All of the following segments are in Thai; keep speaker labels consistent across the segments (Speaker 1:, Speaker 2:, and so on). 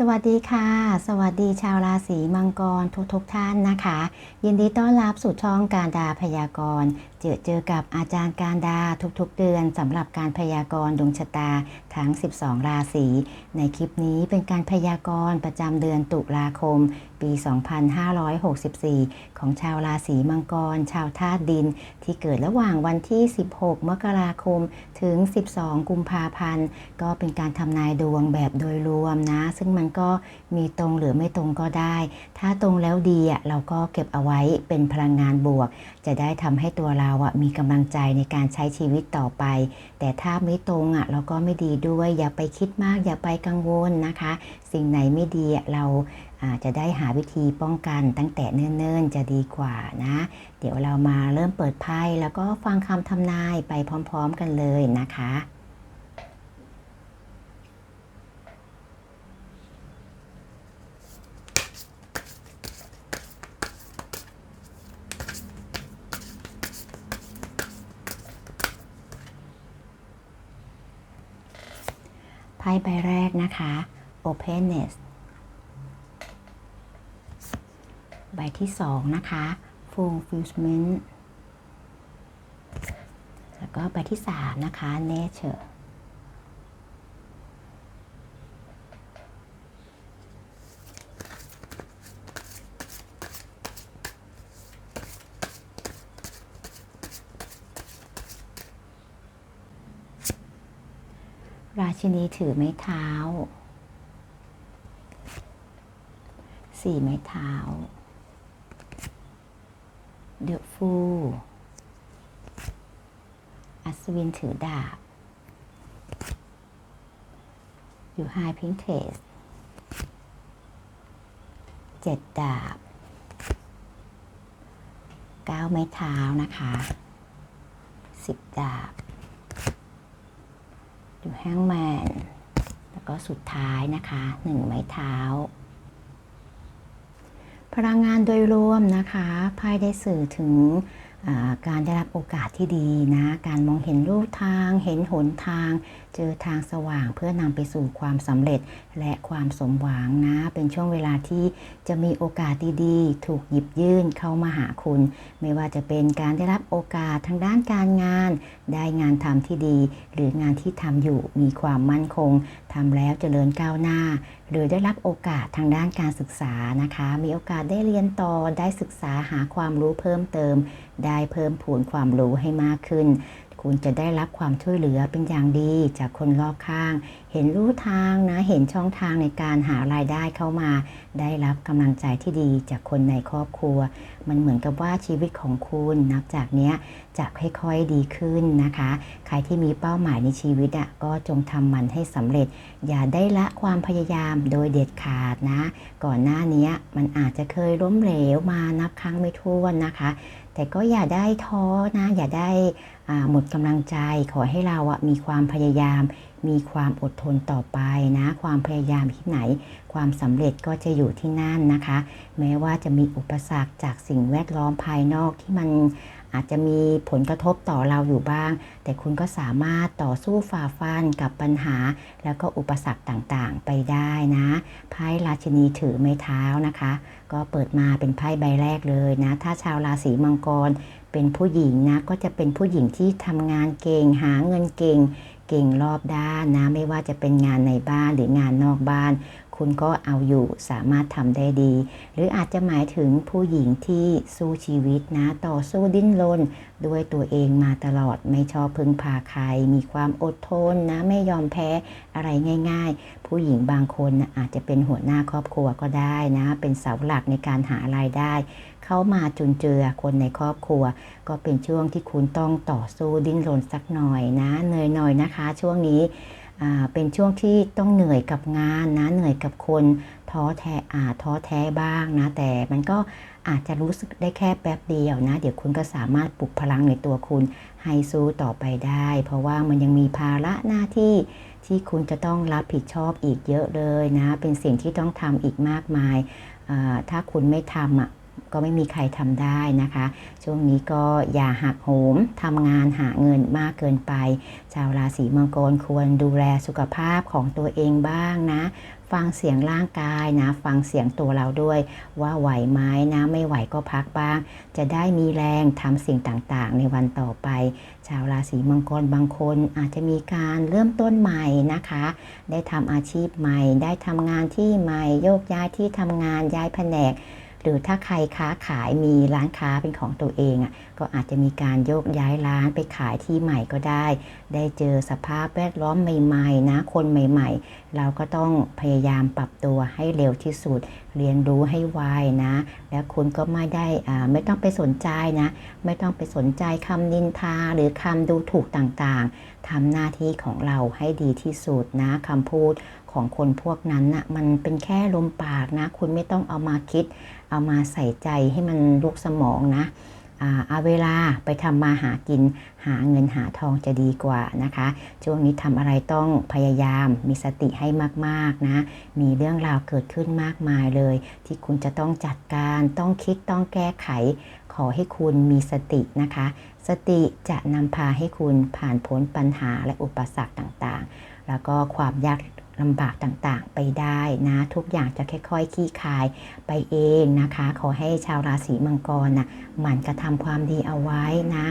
Speaker 1: สวัสดีค่ะ สวัสดีชาวราศีมังกรทุกทุกท่านนะคะ ยินดีต้อนรับสู่ช่องการดาพยากรณ์เจอเจอกับอาจารย์การดาทุกๆเดือนสำหรับการพยากรณ์ดวงชะตาทั้ง 12 ราศี ในคลิปนี้เป็นการพยากรณ์ประจำเดือนตุลาคม ปี 2564 ของชาวราศีมังกร ชาวธาตุดิน ที่เกิดระหว่างวันที่ 16 มกราคม ถึง 12 กุมภาพันธ์ ก็เป็นการทำนายดวงแบบโดยรวมนะ ซึ่งมันก็มีตรงหรือไม่ตรงก็ได้ ถ้าตรงแล้วดีอะเราก็เก็บเอาไว้เป็นพลังงานบวก จะได้ทำให้ตัวเราอะมีกำลังใจในการใช้ชีวิตต่อไป แต่ถ้าไม่ตรงอะเราก็ไม่ดีด้วยอย่าไปคิดมาก อย่าไปกังวลนะคะ สิ่งไหนไม่ดีเราอาจจะได้หาวิธีป้องกันตั้งแต่เนิ่นๆจะดีกว่านะ เดี๋ยวเรามาเริ่มเปิดไพ่แล้วก็ฟังคำทำนายไปพร้อม ๆ กันเลยนะคะ พ่ใบแรกนะคะ openness ใบที่สองนะคะ fulfillment แล้วก็ใบที่สามนะคะ nature ราชินีถือไม้เท้า สี่ไม้เท้า เดือฟูอัศวินถือดาบ อยู่ไฮพิงเทสเจ็ดดาบเก้าไม้เท้านะคะสิบดาบ อยู่แฮงแมน แล้วก็สุดท้ายนะคะหนึ่งไม้เท้า พลังงานโดยรวมนะคะไพ่ได้สื่อถึงการได้รับโอกาสที่ดีนะ การมองเห็นรูปทาง เห็นหนทาง เจอทางสว่างเพื่อนำไปสู่ความสำเร็จและความสมหวังนะ เป็นช่วงเวลาที่จะมีโอกาสดีๆ ถูกหยิบยื่นเข้ามาหาคุณ ไม่ว่าจะเป็นการได้รับโอกาสทางด้านการงาน ได้งานทำที่ดี หรืองานที่ทำอยู่มีความมั่นคงทำแล้วเจริญก้าวหน้า หรือได้รับโอกาสทางด้านการศึกษานะคะ มีโอกาสได้เรียนต่อได้ศึกษาหาความรู้เพิ่มเติม ได้เพิ่มพูนความรู้ให้มากขึ้น คุณจะได้รับความช่วยเหลือเป็นอย่างดีจากคนรอบข้าง เห็นรู้ทางนะ เห็นช่องทางในการหารายได้เข้ามา ได้รับกำลังใจที่ดีจากคนในครอบครัว มันเหมือนกับว่าชีวิตของคุณนับจากเนี้ยจะค่อยๆดีขึ้นนะคะ ใครที่มีเป้าหมายในชีวิตอะก็จงทำมันให้สำเร็จ อย่าได้ละความพยายามโดยเด็ดขาดนะ ก่อนหน้านี้มันอาจจะเคยล้มเหลวมานับครั้งไม่ถ้วนนะคะ แต่ก็อย่าได้ท้อนะ อย่าได้ หมดกำลังใจขอให้เราอะมีความพยายาม มีความอดทนต่อไปนะ ความพยายามที่ไหน ความสำเร็จก็จะอยู่ที่นั่นนะคะ แม้ว่าจะมีอุปสรรคจากสิ่งแวดล้อมภายนอกที่มันอาจจะมีผลกระทบต่อเราอยู่บ้าง แต่คุณก็สามารถต่อสู้ฝ่าฟันกับปัญหา แล้วก็อุปสรรคต่างๆไปได้นะ ไพ่ราชินีถือไม้เท้านะคะ ก็เปิดมาเป็นไพ่ใบแรกเลยนะ ถ้าชาวราศีมังกรเป็นผู้หญิงนะก็จะเป็นผู้หญิงที่ทำงานเก่งหาเงินเก่ง เก่งรอบด้านนะ ไม่ว่าจะเป็นงานในบ้านหรืองานนอกบ้าน คุณก็เอาอยู่สามารถทำได้ดี หรืออาจจะหมายถึงผู้หญิงที่สู้ชีวิตนะ ต่อสู้ดิ้นรนด้วยตัวเองมาตลอดไม่ชอบพึ่งพาใคร มีความอดทนนะไม่ยอมแพ้อะไรง่าย ๆ ผู้หญิงบางคนนะอาจจะเป็นหัวหน้าครอบครัวก็ได้นะ เป็นเสาหลักในการหารายได้เข้ามาจุนเจือคนในครอบครัว ก็เป็นช่วงที่คุณต้องต่อสู้ดิ้นรนสักหน่อยนะเหนื่อยหน่อยนะคะ ช่วงนี้ เป็นช่วงที่ต้องเหนื่อยกับงานนะเหนื่อยกับคนท้อแท้อาท้อแท้บ้างนะ แต่มันก็อาจจะรู้สึกได้แค่แป๊บเดียวนะ เดี๋ยวคุณก็สามารถปลุกพลังในตัวคุณให้สู้ต่อไปได้ เพราะว่ามันยังมีภาระหน้าที่ที่คุณจะต้องรับผิดชอบอีกเยอะเลยนะ เป็นสิ่งที่ต้องทำอีกมากมาย ถ้าคุณไม่ทำอะ ก็ไม่มีใครทำได้นะคะ ช่วงนี้ก็อย่าหักโหมทำงานหาเงินมากเกินไป ชาวราศีมังกรควรดูแลสุขภาพของตัวเองบ้างนะ ฟังเสียงร่างกายนะ ฟังเสียงตัวเราด้วย ว่าไหวไหมนะ ไม่ไหวก็พักบ้าง จะได้มีแรงทำสิ่งต่างๆ ในวันต่อไป ชาวราศีมังกรบางคนอาจจะมีการเริ่มต้นใหม่นะคะ ได้ทำอาชีพใหม่ ได้ทำงานที่ใหม่ โยกย้ายที่ทำงานย้ายแผนก หรือถ้าใครค้าขายมีร้านค้าเป็นของตัวเองอะก็อาจจะมีการโยกย้ายร้านไปขายที่ใหม่ก็ได้ ได้เจอสภาพแวดล้อมใหม่ๆ นะคนใหม่ๆ เราก็ต้องพยายามปรับตัวให้เร็วที่สุด เรียนรู้ให้ไวนะ แล้วคุณก็ไม่ได้อ่าไม่ต้องไปสนใจนะ ไม่ต้องไปสนใจคำนินทาหรือคำดูถูกต่างๆทำหน้าที่ของเราให้ดีที่สุดนะคำพูด ของคนพวกนั้นน่ะมันเป็นแค่ลมปากนะ คุณไม่ต้องเอามาคิด เอามาใส่ใจให้มันลุกสมองนะเอาเวลาไปทำมาหากินหาเงินหาทองจะดีกว่านะคะ ช่วงนี้ทำอะไรต้องพยายามมีสติให้มากๆนะ มีเรื่องราวเกิดขึ้นมากมายเลย ที่คุณจะต้องจัดการต้องคิดต้องแก้ไข ขอให้คุณมีสตินะคะ สติจะนำพาให้คุณผ่านพ้นปัญหาและอุปสรรคต่างๆ แล้วก็ความยาก ลำบากต่างๆ ไปได้นะ ทุกอย่างจะค่อยๆคลี่คลายไปเองนะคะ ขอให้ชาวราศีมังกรนะหมั่นกระทำความดีเอาไว้นะ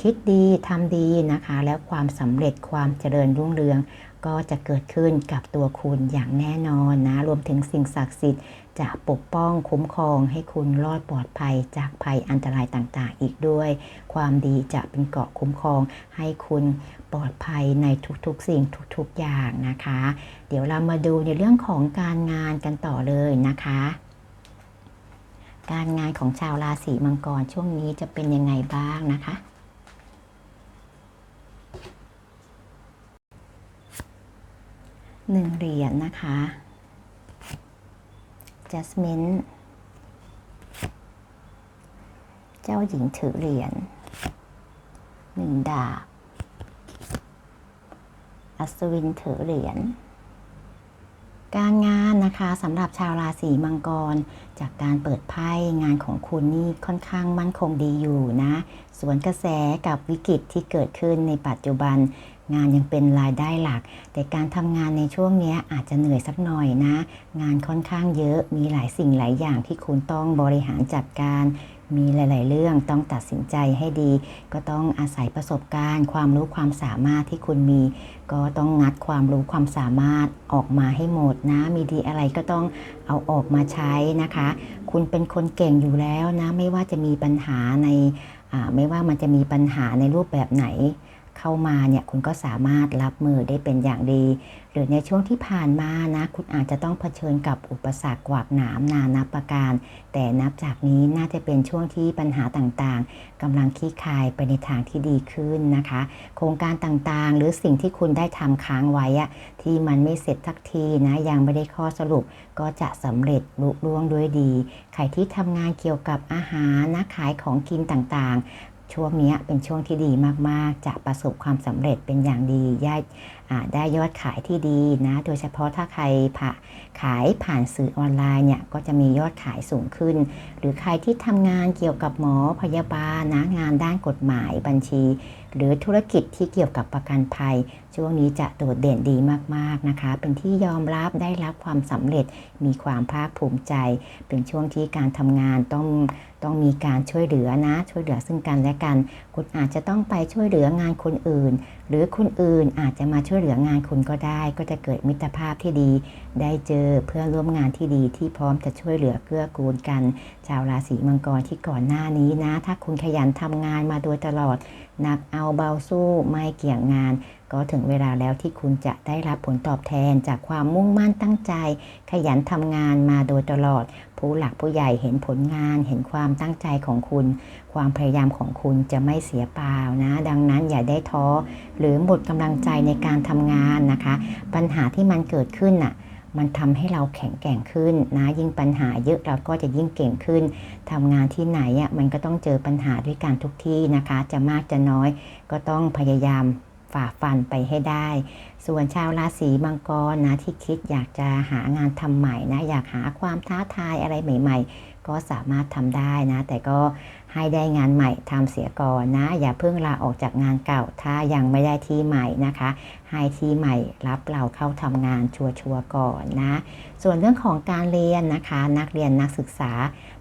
Speaker 1: คิดดีทำดีนะคะ แล้วความสำเร็จความเจริญรุ่งเรืองก็จะเกิดขึ้นกับตัวคุณอย่างแน่นอนนะ รวมถึงสิ่งศักดิ์สิทธิ์จะปกป้องคุ้มครองให้คุณรอดปลอดภัยจากภัยอันตรายต่างๆ อีกด้วย ความดีจะเป็นเกราะคุ้มครองให้คุณ ปลอดภัยในทุกๆสิ่งทุกๆอย่างนะคะ เดี๋ยวเรามาดูในเรื่องของการงานกันต่อเลยนะคะ การงานของชาวราศีมังกรช่วงนี้จะเป็นยังไงบ้างนะคะหนึ่งเหรียญนะคะ Jasmine เจ้าหญิงถือเหรียญหนึ่งดาบ อัศวินถือเหรียญการงานนะคะสำหรับชาวราศีมังกร จากการเปิดไพ่งานของคุณนี่ค่อนข้างมั่นคงดีอยู่นะส่วนกระแสกับวิกฤตที่เกิดขึ้นในปัจจุบัน งานยังเป็นรายได้หลัก แต่การทำงานในช่วงนี้อาจจะเหนื่อยสักหน่อยนะ งานค่อนข้างเยอะมีหลายสิ่งหลายอย่างที่คุณต้องบริหารจัดการ มีหลาย ๆ เรื่องต้องตัดสินใจให้ดี ก็ต้องอาศัยประสบการณ์ ความรู้ความสามารถที่คุณมี ก็ต้องงัดความรู้ความสามารถออกมาให้หมดนะ มีดีอะไรก็ต้องเอาออกมาใช้นะคะ คุณเป็นคนเก่งอยู่แล้วนะ ไม่ว่าจะมีปัญหาในไม่ว่ามันจะมีปัญหาในรูปแบบไหน เข้ามาเนี่ยคุณก็สามารถรับมือได้เป็นอย่างดี หรือในช่วงที่ผ่านมานะคุณอาจจะต้องเผชิญกับอุปสรรคกวากหนามนานับประการ แต่นับจากนี้น่าจะเป็นช่วงที่ปัญหาต่างๆกำลังคลี่คลายไปในทางที่ดีขึ้นนะคะ โครงการต่างๆ หรือสิ่งที่คุณได้ทำค้างไว้อะที่มันไม่เสร็จสักทีนะยังไม่ได้ข้อสรุป ก็จะสำเร็จลุล่วงด้วยดี ใครที่ทำงานเกี่ยวกับอาหารนะขายของกินต่างๆ ช่วงนี้เป็นช่วงที่ดีมากๆ จะประสบความสำเร็จเป็นอย่างดีย่าได้ยอดขายที่ดีนะ โดยเฉพาะถ้าใครผ่าขายผ่านสื่อออนไลน์เนี่ยก็จะมียอดขายสูงขึ้น หรือใครที่ทำงานเกี่ยวกับหมอพยาบาลนะงานด้านกฎหมายบัญชี หรือธุรกิจที่เกี่ยวกับประกันภัย ช่วงนี้จะโดดเด่นดีมากๆนะคะ เป็นที่ยอมรับได้รับความสำเร็จมีความภาคภูมิใจ เป็นช่วงที่การทำงานต้องต้องมีการช่วยเหลือนะ ช่วยเหลือซึ่งกันและกัน คุณอาจจะต้องไปช่วยเหลืองานคนอื่น หรือคนอื่นอาจจะมาช่วยเหลืองานคุณก็ได้ ก็จะเกิดมิตรภาพที่ดี ได้เจอเพื่อนร่วมงานที่ดีที่พร้อมจะช่วยเหลือเกื้อกูลกัน ชาวราศีมังกรที่ก่อนหน้านี้นะ ถ้าคุณขยันทำงานมาโดยตลอด หนักเอาเบาสู้ไม่เกี่ยงงาน ก็ถึงเวลาแล้วที่คุณจะได้รับผลตอบแทนจากความมุ่งมั่นตั้งใจ ขยันทำงานมาโดยตลอด ผู้หลักผู้ใหญ่เห็นผลงาน เห็นความตั้งใจของคุณ ความพยายามของคุณจะไม่เสียเปล่านะ ดังนั้นอย่าได้ท้อ หรือหมดกำลังใจในการทำงานนะคะ ปัญหาที่มันเกิดขึ้นน่ะ มันทำให้เราแข็งแกร่งขึ้นนะยิ่งปัญหาเยอะเราก็จะยิ่งเก่งขึ้นทำงานที่ไหนอะมันก็ต้องเจอปัญหาด้วยกันทุกที่นะคะ จะมากจะน้อย ก็ต้องพยายามฝ่าฟันไปให้ได้ ส่วนชาวราศีมังกรนะที่คิดอยากจะหางานทำใหม่นะอยากหาความท้าทายอะไรใหม่ ๆ ก็สามารถทำได้นะ แต่ก็ให้ได้งานใหม่ทำเสียก่อนนะ อย่าเพิ่งลาออกจากงานเก่า ถ้ายังไม่ได้ที่ใหม่นะคะ ให้ที่ใหม่รับเราเข้าทำงานชัวร์ๆก่อนนะ ส่วนเรื่องของการเรียนนะคะ นักเรียนนักศึกษา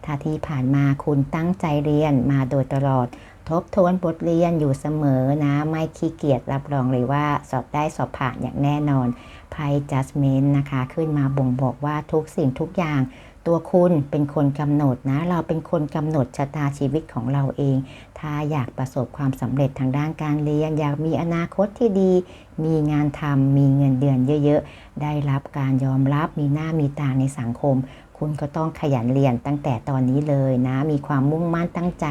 Speaker 1: ถ้าที่ผ่านมาคุณตั้งใจเรียนมาโดยตลอดทบทวนบทเรียนอยู่เสมอนะ ไม่ขี้เกียจรับรองเลยว่าสอบได้สอบผ่านอย่างแน่นอนไพ่ judgment นะคะ ขึ้นมาบ่งบอกว่าทุกสิ่งทุกอย่าง ตัวคุณเป็นคนกำหนดนะ เราเป็นคนกำหนดชะตาชีวิตของเราเอง ถ้าอยากประสบความสำเร็จทางด้านการเรียน อยากมีอนาคตที่ดี มีงานทำมีเงินเดือนเยอะ ๆ ได้รับการยอมรับ มีหน้ามีตาในสังคม คุณก็ต้องขยันเรียนตั้งแต่ตอนนี้เลยนะ มีความมุ่งมั่นตั้งใจ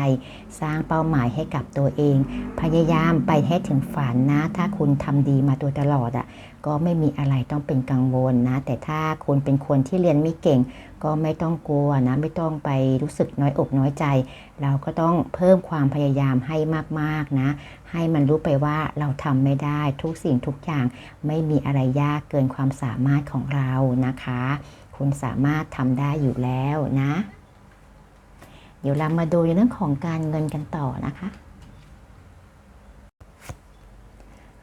Speaker 1: สร้างเป้าหมายให้กับตัวเอง พยายามไปให้ถึงฝันนะ ถ้าคุณทำดีมาโดยตลอดอะ่ะก็ไม่มีอะไรต้องเป็นกังวลนะ แต่ถ้าคุณเป็นคนที่เรียนไม่เก่ง ก็ไม่ต้องกลัวนะ ไม่ต้องไปรู้สึกน้อยอกน้อยใจ เราก็ต้องเพิ่มความพยายามให้มากๆนะ ให้มันรู้ไปว่าเราทำไม่ได้ทุกสิ่งทุกอย่าง ไม่มีอะไรยากเกินความสามารถของเรานะคะ คุณสามารถทำได้อยู่แล้วนะ เดี๋ยวเรามาดูในเรื่องของการเงินกันต่อนะคะ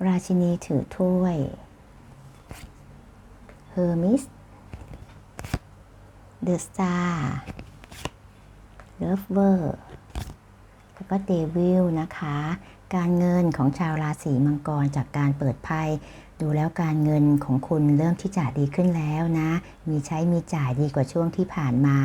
Speaker 1: ราชินีถือถ้วยเฮอร์มิสเดอะสตาร์เลิฟเวอร์แล้วก็เดวิลนะคะ การเงินของชาวราศีมังกรจากการเปิดไพ่ ดูแล้วการเงินของคุณเริ่มที่จะดีขึ้นแล้วนะ มีใช้มีจ่ายดีกว่าช่วงที่ผ่านมา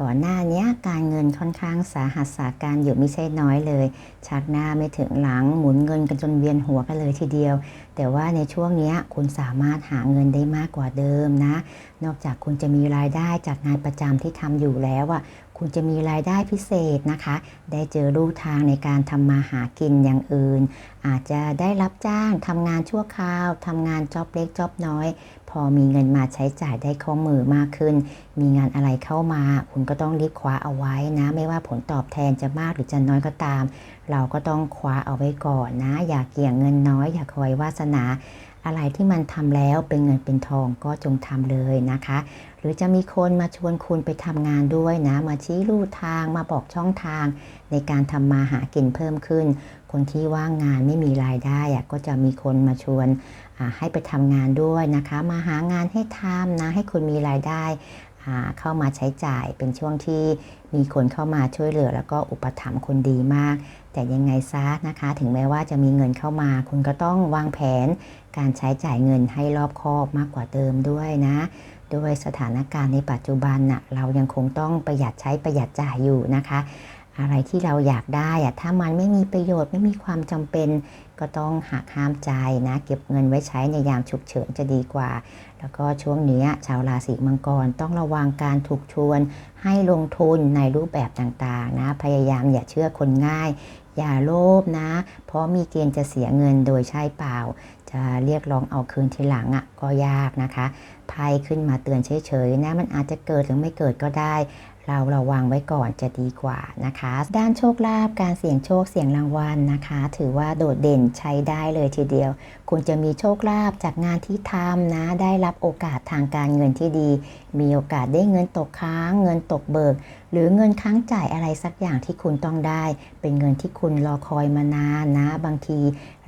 Speaker 1: ก่อนหน้านี้การเงินค่อนข้างสาหัสสาการอยู่ไม่ใช่น้อยเลย ชักหน้าไม่ถึงหลังหมุนเงินกันจนเวียนหัวกันเลยทีเดียวแต่ว่าในช่วงนี้คุณสามารถหาเงินได้มากกว่าเดิมนะ นอกจากคุณจะมีรายได้จากงานประจำที่ทำอยู่แล้วอะคุณจะมีรายได้พิเศษนะคะ ได้เจอรูทางในการทำมาหากินอย่างอื่น อาจจะได้รับจ้างทำงานชั่วคราวทำงานจ็อบเล็กจ็อบน้อย พอมีเงินมาใช้จ่ายได้คล่องมือมากขึ้น มีงานอะไรเข้ามา คุณก็ต้องรีบคว้าเอาไว้นะ ไม่ว่าผลตอบแทนจะมากหรือจะน้อยก็ตาม เราก็ต้องคว้าเอาไว้ก่อนนะ อย่าเกี่ยงเงินน้อยอย่าคอยวาสนา อะไรที่มันทำแล้วเป็นเงินเป็นทองก็จงทำเลยนะคะ หรือจะมีคนมาชวนคุณไปทำงานด้วยนะ มาชี้ลู่ทางมาบอกช่องทาง ในการทำมาหากินเพิ่มขึ้นคนที่ว่างงานไม่มีรายได้ก็จะมีคนมาชวน ให้ไปทำงานด้วยนะคะ มาหางานให้ทำนะ ให้คุณมีรายได้เข้ามาใช้จ่ายเป็นช่วงที่มีคนเข้ามาช่วยเหลือ แล้วก็อุปถัมภ์คนดีมาก แต่ยังไงซะนะคะ ถึงแม้ว่าจะมีเงินเข้ามา คุณก็ต้องวางแผน การใช้จ่ายเงินให้รอบคอบมากกว่าเดิมด้วยนะด้วยสถานการณ์ในปัจจุบันน่ะเรายังคงต้องประหยัดใช้ประหยัดจ่ายอยู่นะคะ อะไรที่เราอยากได้อะถ้ามันไม่มีประโยชน์ไม่มีความจำเป็น ก็ต้องหักห้ามใจนะ เก็บเงินไว้ใช้ในยามฉุกเฉินจะดีกว่า แล้วก็ช่วงนี้ชาวราศีมังกรต้องระวังการถูกชวน ให้ลงทุนในรูปแบบต่างๆนะ พยายามอย่าเชื่อคนง่าย อย่าโลภนะ เพราะมีเกณฑ์จะเสียเงินโดยใช่เปล่า จะเรียกร้องเอาคืนทีหลังอะ่ะก็ยากนะคะไพ่ขึ้นมาเตือนเฉยๆนะมันอาจจะเกิดหรือไม่เกิดก็ได้ เราระวังไว้ก่อนจะดีกว่านะคะ ด้านโชคลาภการเสี่ยงโชคเสี่ยงรางวัลนะคะ ถือว่าโดดเด่นใช้ได้เลยทีเดียว คุณจะมีโชคลาภจากงานที่ทำนะ ได้รับโอกาสทางการเงินที่ดี มีโอกาสได้เงินตกค้าง เงินตกเบิก หรือเงินค้างจ่ายอะไรสักอย่างที่คุณต้องได้ เป็นเงินที่คุณรอคอยมานานนะ บางที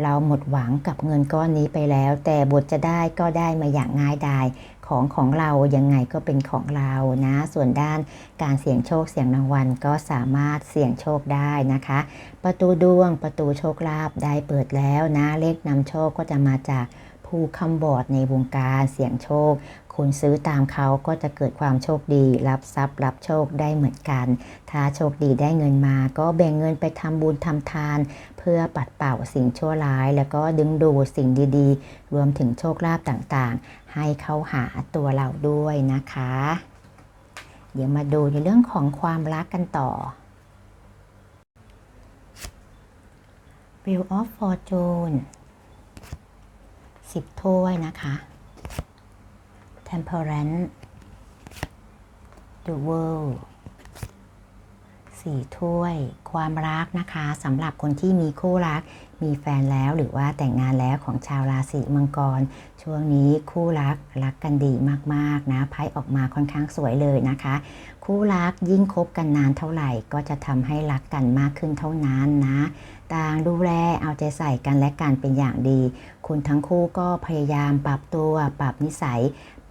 Speaker 1: เราหมดหวังกับเงินก้อนนี้ไปแล้ว แต่บทจะได้ก็ได้มาอย่างง่ายดาย ของของเรายังไงก็เป็นของเรานะ ส่วนด้านการเสี่ยงโชคเสี่ยงรางวัลก็สามารถเสี่ยงโชคได้นะคะ ประตูดวงประตูโชคลาภได้เปิดแล้วนะ เลขนำโชคก็จะมาจากผู้คำบอดในวงการเสี่ยงโชคคุณซื้อตามเขาก็จะเกิดความโชคดี รับทรัพย์ รับโชคได้เหมือนกัน ถ้าโชคดีได้เงินมา ก็แบ่งเงินไปทำบุญทำทาน เพื่อปัดเป่าสิ่งชั่วร้าย แล้วก็ดึงดูดสิ่งดีๆ รวมถึงโชคลาภต่างๆ ให้เข้าหาตัวเราด้วยนะคะ เดี๋ยวมาดูในเรื่องของความรักกันต่อ Wheel of Fortune สิบถ้วยนะคะ Temperance The World สี่ถ้วย ความรักนะคะสำหรับคนที่มีคู่รัก มีแฟนแล้วหรือว่าแต่งงานแล้วของชาวราศีมังกร ช่วงนี้คู่รักรักกันดีมากๆนะไพ่ออกมาค่อนข้างสวยเลยนะคะ คู่รักยิ่งคบกันนานเท่าไหร่ก็จะทำให้รักกันมากขึ้นเท่านั้นนะต่างดูแลเอาใจใส่กันและกันเป็นอย่างดี คุณทั้งคู่ก็พยายามปรับตัวปรับนิสัย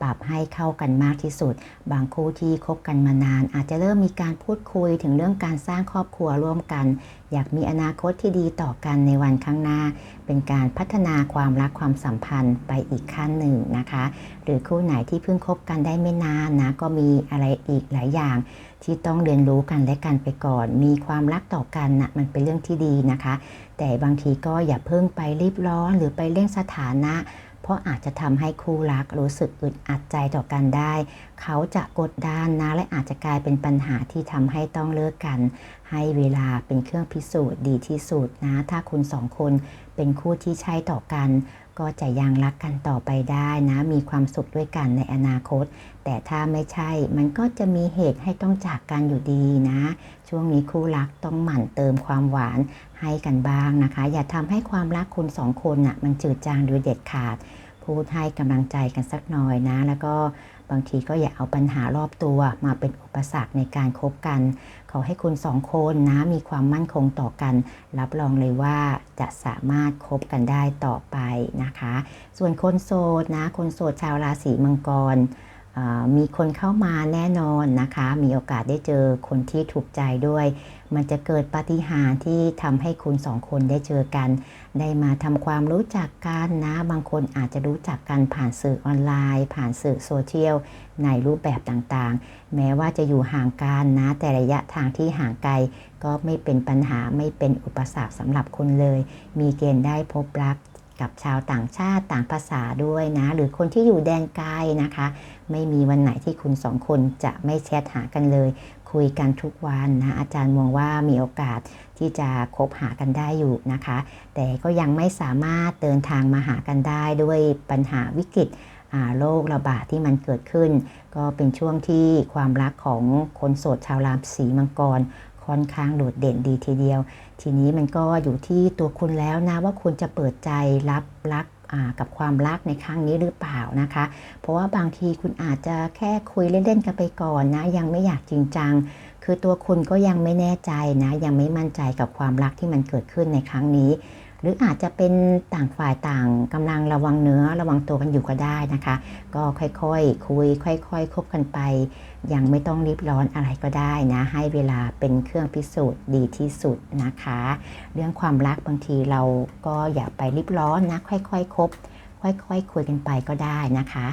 Speaker 1: ปรับให้เข้ากันมากที่สุด บางคู่ที่คบกันมานาน อาจจะเริ่มมีการพูดคุยถึงเรื่องการสร้างครอบครัวร่วมกัน อยากมีอนาคตที่ดีต่อกันในวันข้างหน้า เป็นการพัฒนาความรักความสัมพันธ์ไปอีกขั้นหนึ่งนะคะ หรือคู่ไหนที่เพิ่งคบกันได้ไม่นานนะก็มีอะไรอีกหลายอย่าง ที่ต้องเรียนรู้กันและกันไปก่อน มีความรักต่อกันนะมันเป็นเรื่องที่ดีนะคะ แต่บางทีก็อย่าเพิ่งไปรีบร้อนหรือไปเร่งสถานะ เพราะอาจจะทำให้คู่รักรู้สึกอึดอัดใจต่อกันได้ เขาจะกดดันนะและอาจจะกลายเป็นปัญหาที่ทำให้ต้องเลิกกัน ให้เวลาเป็นเครื่องพิสูจน์ดีที่สุดนะ ถ้าคุณสองคนเป็นคู่ที่ใช่ต่อกัน ก็จะยังรักกันต่อไปได้นะ มีความสุขด้วยกันในอนาคต แต่ถ้าไม่ใช่ มันก็จะมีเหตุให้ต้องจากกันอยู่ดีนะ ช่วงนี้คู่รักต้องหมั่นเติมความหวานให้กันบ้างนะคะ อย่าทำให้ความรักคุณสองคนน่ะมันจืดจางโดยเด็ดขาด พูดให้กำลังใจกันสักหน่อยนะ แล้วก็บางทีก็อย่าเอาปัญหารอบตัวมาเป็นอุปสรรคในการคบกัน ขอให้คุณสองคนนะมีความมั่นคงต่อกัน รับรองเลยว่าจะสามารถคบกันได้ต่อไปนะคะ ส่วนคนโสดนะ คนโสดชาวราศีมังกร มีคนเข้ามาแน่นอนนะคะ มีโอกาสได้เจอคนที่ถูกใจด้วย มันจะเกิดปาฏิหาริย์ที่ทำให้คุณสองคนได้เจอกัน ได้มาทำความรู้จักกันนะ บางคนอาจจะรู้จักกันผ่านสื่อออนไลน์ ผ่านสื่อโซเชียลในรูปแบบต่างๆ แม้ว่าจะอยู่ห่างกันนะ แต่ระยะทางที่ห่างไกล ก็ไม่เป็นปัญหาไม่เป็นอุปสรรคสำหรับคุณเลย มีเกณฑ์ได้พบรักกับชาวต่างชาติต่างภาษาด้วยนะ หรือคนที่อยู่แดนไกลนะคะ ไม่มีวันไหนที่คุณสองคนจะไม่แชทหากันเลย คุยกันทุกวันนะอาจารย์มองว่ามีโอกาสที่จะคบหากันได้อยู่นะคะ แต่ก็ยังไม่สามารถเดินทางมาหากันได้ด้วยปัญหาวิกฤตโรคระบาดที่มันเกิดขึ้น ก็เป็นช่วงที่ความรักของคนโสดชาวราศีมังกรค่อนข้างโดดเด่นดีทีเดียว ทีนี้มันก็อยู่ที่ตัวคุณแล้วนะว่าคุณจะเปิดใจรับรัก กับความรักในครั้งนี้หรือเปล่านะคะ เพราะว่าบางทีคุณอาจจะแค่คุยเล่นๆกันไปก่อนนะยังไม่อยากจริงจัง คือตัวคุณก็ยังไม่แน่ใจนะ ยังไม่มั่นใจกับความรักที่มันเกิดขึ้นในครั้งนี้ หรืออาจจะเป็นต่างฝ่ายต่างกำลังระวังเนื้อระวังตัวกันอยู่ก็ได้นะคะ ก็ค่อยๆคุย ค่อยๆคบกันไป ยังไม่ต้องรีบร้อนอะไรก็ได้นะ ให้เวลาเป็นเครื่องพิสูจน์ดีที่สุดนะคะ เรื่องความรักบางทีเราก็อย่าไปรีบร้อนนะ ค่อยๆคบค่อยๆคุยกันไปก็ได้นะคะ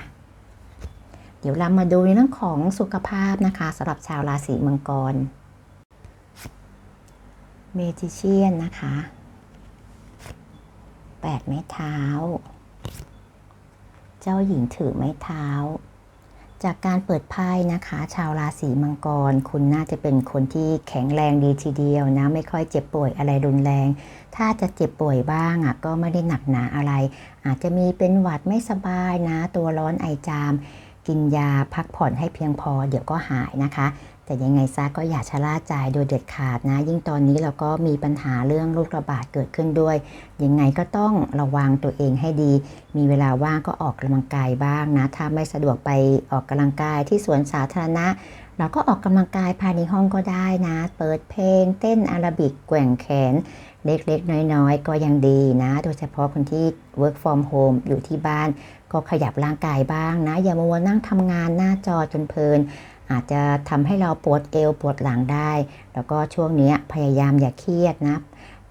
Speaker 1: เดี๋ยวเรามาดูในเรื่องของสุขภาพนะคะสำหรับชาวราศีมังกร เมจิเชียนนะคะ แปดไม้เท้า เจ้าหญิงถือไม้เท้า จากการเปิดไพ่นะคะ ชาวราศีมังกร คุณน่าจะเป็นคนที่แข็งแรงดีทีเดียวนะ ไม่ค่อยเจ็บป่วยอะไรรุนแรง ถ้าจะเจ็บป่วยบ้างอะก็ไม่ได้หนักหนาอะไร อาจจะมีเป็นหวัดไม่สบายนะ ตัวร้อนไอจาม กินยาพักผ่อนให้เพียงพอ เดี๋ยวก็หายนะคะ แต่ยังไงซะก็อย่าชะล่าใจโดยเด็ดขาดนะ ยิ่งตอนนี้เราก็มีปัญหาเรื่องโรคระบาดเกิดขึ้นด้วย ยังไงก็ต้องระวังตัวเองให้ดี มีเวลาว่างก็ออกกำลังกายบ้างนะ ถ้าไม่สะดวกไปออกกำลังกายที่สวนสาธารณะเราก็ออกกำลังกายภายในห้องก็ได้นะ เปิดเพลง เต้นอาราบิกแกว่งแขน เล็กๆ น้อยๆ ก็ยังดีนะ โดยเฉพาะคนที่ work from home อยู่ที่บ้าน ก็ขยับร่างกายบ้างนะ อย่ามัวนั่งทำงานหน้าจอจนเพลิน อาจจะทำให้เราปวดเอวปวดหลังได้ แล้วก็ช่วงนี้พยายามอย่าเครียดนะ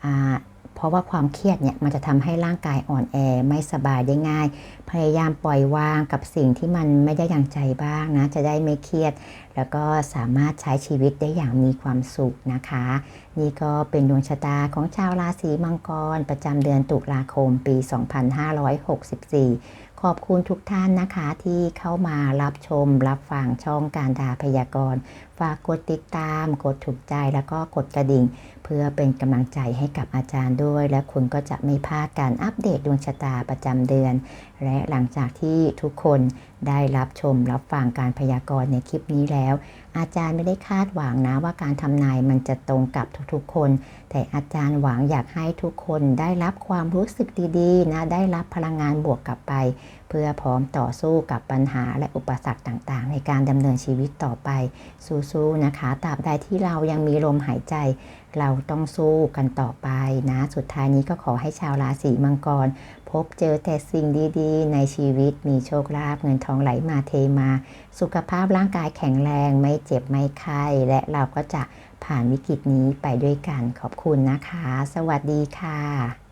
Speaker 1: อ่า เพราะว่าความเครียดเนี่ยมันจะทำให้ร่างกายอ่อนแอไม่สบายได้ง่าย พยายามปล่อยวางกับสิ่งที่มันไม่ได้อย่างใจบ้างนะจะได้ไม่เครียด แล้วก็สามารถใช้ชีวิตได้อย่างมีความสุขนะคะ นี่ก็เป็นดวงชะตาของชาวราศีมังกร ประจำเดือนตุลาคมปี 2564ขอบคุณทุกท่านนะคะที่เข้ามารับชมรับฟังช่องการดาพยากรณ์ ฝากกดติดตาม กดถูกใจแล้วก็กดกระดิ่ง พื่อเป็นกำลังใจให้กับอาจารย์ด้วย และคุณก็จะไม่พลาดการอัปเดตดวงชะตาประจำเดือน และหลังจากที่ทุกคนได้รับชมรับฟังการพยากรณ์ในคลิปนี้แล้ว อาจารย์ไม่ได้คาดหวังนะว่าการทำนายมันจะตรงกับทุกๆคน แต่อาจารย์หวังอยากให้ทุกคนได้รับความรู้สึกดีๆนะได้รับพลังงานบวกกลับไป เพื่อพร้อมต่อสู้กับปัญหาและอุปสรรคต่างๆ ในการดำเนินชีวิตต่อไปสู้ๆนะคะตราบใดที่เรายังมีลมหายใจ เราต้องสู้กันต่อไปนะ สุดท้ายนี้ก็ขอให้ชาวราศีมังกร พบเจอแต่สิ่งดีๆ ในชีวิตมีโชคลาภเงินทองไหลมาเทมา สุขภาพร่างกายแข็งแรงไม่เจ็บไม่ไข้และเราก็จะผ่านวิกฤตนี้ไปด้วยกันขอบคุณนะคะ สวัสดีค่ะ